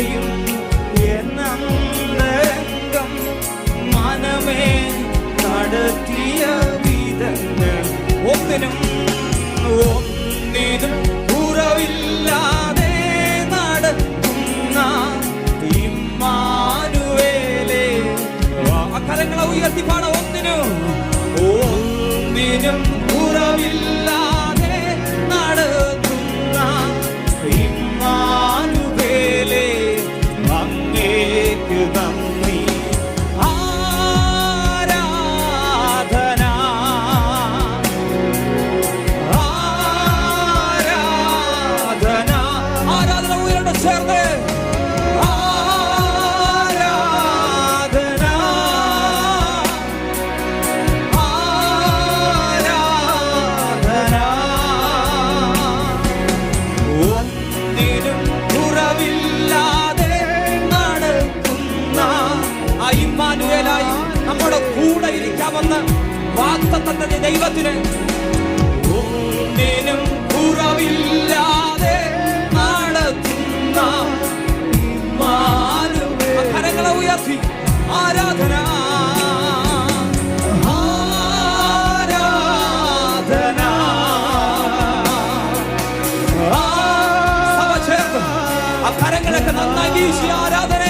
അറിയും എന്നന്തരംഗം മനമേ നടത്തിയ വിധങ്ങൾ ഒന്നിനും ഒന്നിനും കുറവില്ലാതെ നടത്തുന്ന ഇമ്മാനുവേലേ. അക്കരങ്ങളെ ഉയർത്തി ഒന്നിനും ഒന്നിനും ആ ഇമ്മാനുവേലായി നമ്മുടെ കൂടെ ഇരിക്കാമെന്ന് വാക്തത്വത്തിന്റെ ദൈവത്തിന് ഒന്നിനും കുറവില്ലാതെ നടത്തുന്ന കരങ്ങളെ ഉയർത്തി. ആരാധന? കരങ്ങളൊക്കെ നന്നാക്കി ആരാധന